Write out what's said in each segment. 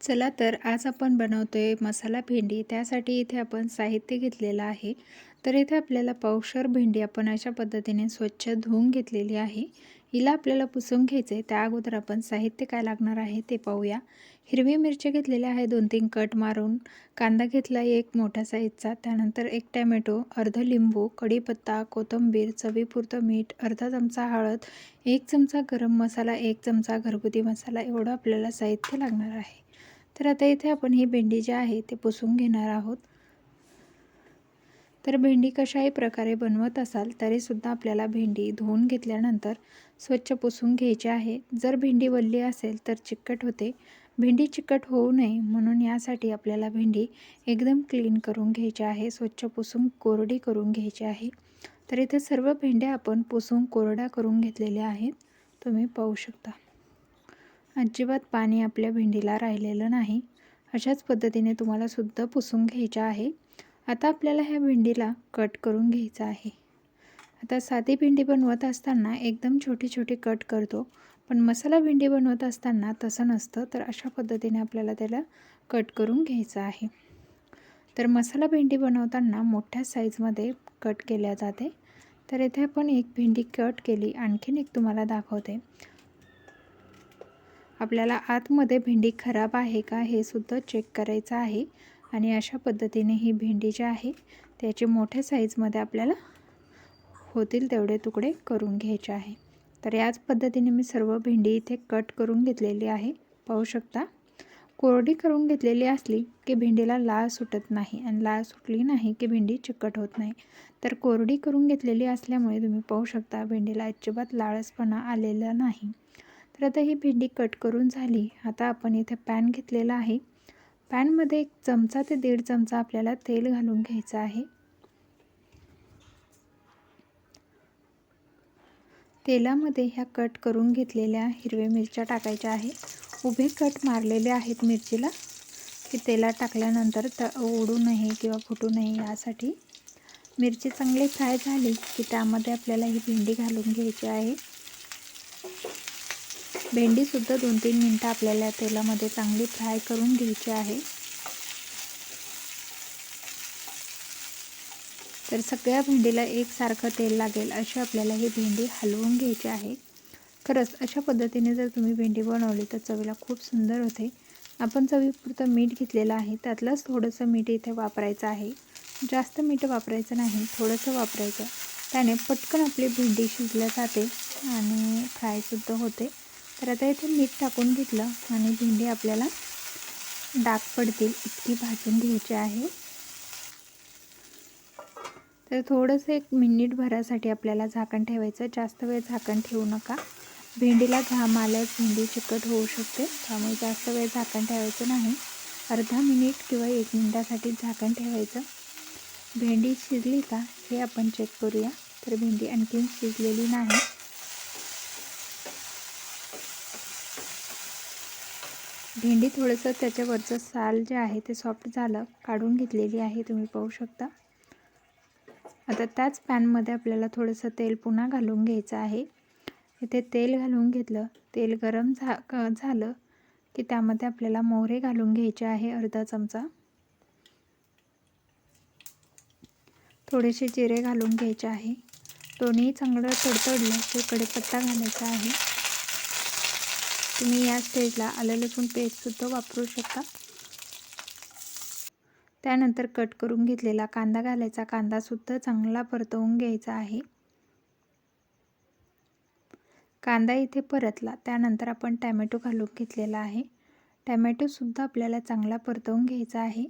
चला तर आज आपण बनवतो आहे मसाला भेंडी. त्यासाठी इथे आपण साहित्य घेतलेलं आहे. तर इथे आपल्याला पावशर भेंडी आपण अशा पद्धतीने स्वच्छ धुवून घेतलेली आहे. हिला आपल्याला पुसून घ्यायचं आहे त्या अगोदर आपण साहित्य काय लागणार आहे ते पाहूया. हिरवी मिरची घेतलेली आहे. दोन तीन कट मारून कांदा घेतला एक मोठ्या साईजचा. त्यानंतर एक टॅमॅटो अर्ध लिंबू कढीपत्ता कोथिंबीर चवीपुरतं मीठ अर्धा चमचा हळद एक चमचा गरम मसाला एक चमचा घरगुती मसाला एवढं आपल्याला साहित्य लागणार आहे. तर आता इथे आपण ही भेंडी जी आहे ते पुसून घेणार आहोत. तर भेंडी कशाही प्रकारे बनवत असाल तरीसुद्धा आपल्याला भेंडी धुवून घेतल्यानंतर स्वच्छ पुसून घ्यायची आहे. जर भेंडी वल्ली असेल तर चिकट होते. भेंडी चिकट होऊ नये म्हणून यासाठी आपल्याला भेंडी एकदम क्लीन करून घ्यायची आहे स्वच्छ पुसून कोरडी करून घ्यायची आहे. तर इथे सर्व भेंड्या आपण पुसून कोरड्या करून घेतलेल्या आहेत. तुम्ही पाहू शकता. अजिबात पाणी आपल्या भेंडीला राहिलेलं नाही. अशाच पद्धतीने तुम्हाला सुद्धा पुसून घ्यायचं आहे. आता आपल्याला ह्या भेंडीला कट करून घ्यायचं आहे. आता साधी भेंडी बनवत असताना एकदम छोटी छोटी कट करतो. पण मसाला भेंडी बनवत असताना तसं नसतं तर अशा पद्धतीने आपल्याला त्याला कट करून घ्यायचं आहे. तर मसाला भेंडी बनवताना मोठ्या साईजमध्ये कट केल्या जाते. तर इथे आपण एक भेंडी कट केली आणखीन एक तुम्हाला दाखवते. आपल्याला आतमध्ये भेंडी खराब आहे का हे सुद्धा चेक करायचं आहे. आणि अशा पद्धतीने ही भेंडी जी आहे त्याचे मोठ्या साईजमध्ये आपल्याला होतील तेवढे तुकडे करून घ्यायचे आहे. तर याच पद्धतीने मी सर्व भेंडी इथे कट करून घेतलेली आहे. पाहू शकता कोरडी करून घेतलेली असली की भेंडीला लाळ सुटत नाही आणि लाळ सुटली नाही की भेंडी चिकट होत नाही. तर कोरडी करून घेतलेली असल्यामुळे तुम्ही पाहू शकता भेंडीला अजिबात लाळसपणा आलेला नाही. तर आता ही भेंडी कट करून झाली. आता आपण इथे पॅन घेतलेला आहे. पॅनमध्ये एक चमचा ते दीड चमचा आपल्याला तेल घालून घ्यायचं आहे. तेलामध्ये ह्या कट करून घेतलेल्या हिरव्या मिरच्या टाकायच्या आहे. उभे कट मारलेले आहेत मिरचीला. की तेलात टाकल्यानंतर त ओढू नये किंवा फुटू नये यासाठी. मिरची चांगली फ्राय झाली की त्यामध्ये आपल्याला ही भेंडी घालून घ्यायची आहे. भेंडीसुद्धा दोन तीन मिनटं आपल्याला तेलामध्ये चांगली फ्राय करून घ्यायची आहे. तर सगळ्या भेंडीला एकसारखं तेल लागेल अशी आपल्याला ही भेंडी हलवून घ्यायची आहे. खरंच अशा पद्धतीने जर तुम्ही भेंडी बनवली तर चवीला खूप सुंदर होते. आपण चवीपुरतं मीठ घेतलेलं आहे. त्यातलंच थोडंसं मीठ इथे वापरायचं आहे. जास्त मीठ वापरायचं नाही थोडंसं वापरायचं. त्याने पटकन आपली भेंडी शिजल्या जाते आणि फ्रायसुद्धा होते. तर आता इथे मीठ टाकून घेतलं आणि भेंडी आपल्याला डाग पडतील इतकी भाजून घ्यायची आहे. तर थोडंसं एक मिनिट भरासाठी आपल्याला झाकण ठेवायचं जास्त वेळ झाकण ठेवू नका. भेंडीला घाम आल्यास भेंडी चिकट होऊ शकते त्यामुळे जास्त वेळ झाकण ठेवायचं नाही. अर्धा मिनिट किंवा एक मिनिटासाठी झाकण ठेवायचं. भेंडी शिजली का हे आपण चेक करूया. तर भेंडी आणखीन शिजलेली नाही. भेंडी थोडंसं त्याच्यावरचं साल जे आहे ते सॉफ्ट झालं काढून घेतलेली आहे तुम्ही पाहू शकता. आता त्याच पॅनमध्ये आपल्याला थोडंसं तेल पुन्हा घालून घ्यायचं आहे. इथे तेल घालून घेतलं तेल गरम झा झालं की त्यामध्ये आपल्याला मोहरे घालून घ्यायचे आहे अर्धा चमचा. थोडेसे जिरे घालून घ्यायचे आहे. दोन्ही चांगलं तडतडलं की कडेपत्ता घालायचा आहे. तुम्ही या स्टेजला आलं लसूण पेस्टसुद्धा वापरू शकता. त्यानंतर कट करून घेतलेला कांदा घालायचा. कांदासुद्धा चांगला परतवून घ्यायचा आहे. कांदा इथे परतला. त्यानंतर आपण टॅमॅटो घालून घेतलेला आहे. टॅमॅटोसुद्धा आपल्याला चांगला परतवून घ्यायचा आहे.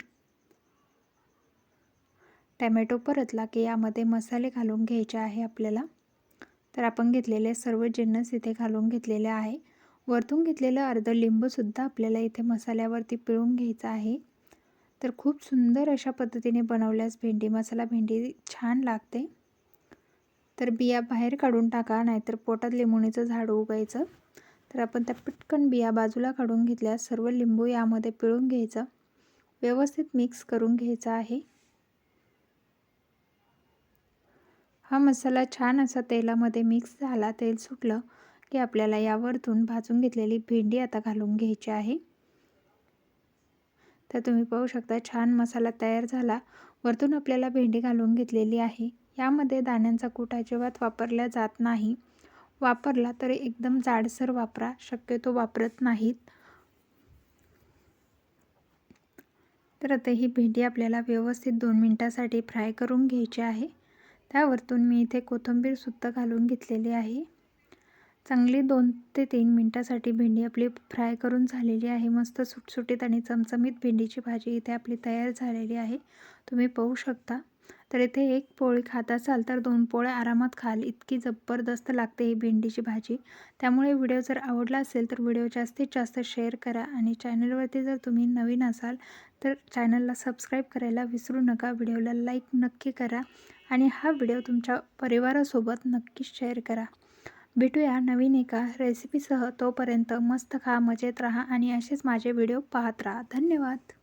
टॅमॅटो परतला की यामध्ये मसाले घालून घ्यायचे आहे आपल्याला. तर आपण घेतलेले सर्व जिन्नस इथे घालून घेतलेले आहे. वरतून घेतलेलं अर्ध लिंबूसुद्धा आपल्याला इथे मसाल्यावरती पिळून घ्यायचं आहे. तर खूप सुंदर अशा पद्धतीने बनवल्यास भेंडी मसाला भेंडी छान लागते. तर बिया बाहेर काढून टाका नाहीतर पोटात लिंबुणीचं झाड उगायचं. तर आपण त्या पटकन बिया बाजूला काढून घेतल्यास सर्व लिंबू यामध्ये पिळून घ्यायचं. व्यवस्थित मिक्स करून घ्यायचा आहे. हा मसाला छान असा तेलामध्ये मिक्स झाला तेल सुटलं. की आपल्याला यावरतून भाजून घेतलेली भेंडी आता घालून घ्यायची आहे. तर तुम्ही पाहू शकता छान मसाला तयार झाला. वरतून आपल्याला भेंडी घालून घेतलेली आहे. यामध्ये दाण्यांचा कूट अजिबात वापरला जात नाही. वापरला तर एकदम जाडसर वापरा. शक्यतो वापरत नाहीत. तर आता ही भेंडी आपल्याला व्यवस्थित दोन मिनटासाठी फ्राय करून घ्यायची आहे. त्यावरतून मी इथे कोथिंबीरसुद्धा घालून घेतलेली आहे. चांगली दोन ते तीन मिनटासाठी भेंडी आपली फ्राय करून झालेली आहे. मस्त सुटसुटीत आणि चमचमीत भेंडीची भाजी इथे आपली तयार झालेली आहे. तुम्ही पाहू शकता. तर इथे एक पोळी खात असाल तर दोन पोळ्या आरामात खाल. इतकी जबरदस्त लागते ही भेंडीची भाजी. त्यामुळे व्हिडिओ जर आवडला असेल तर व्हिडिओ जास्तीत जास्त शेअर करा आणि चॅनलवरती जर तुम्ही नवीन असाल तर चॅनलला सबस्क्राईब करायला विसरू नका. व्हिडिओला लाईक नक्की करा आणि हा व्हिडिओ तुमच्या परिवारासोबत नक्कीच शेअर करा. भेटूया नवीन एका रेसिपीसह तोपर्यंत मस्त खा मजेत राहा आणि असेच माझे व्हिडिओ पाहत राहा. धन्यवाद.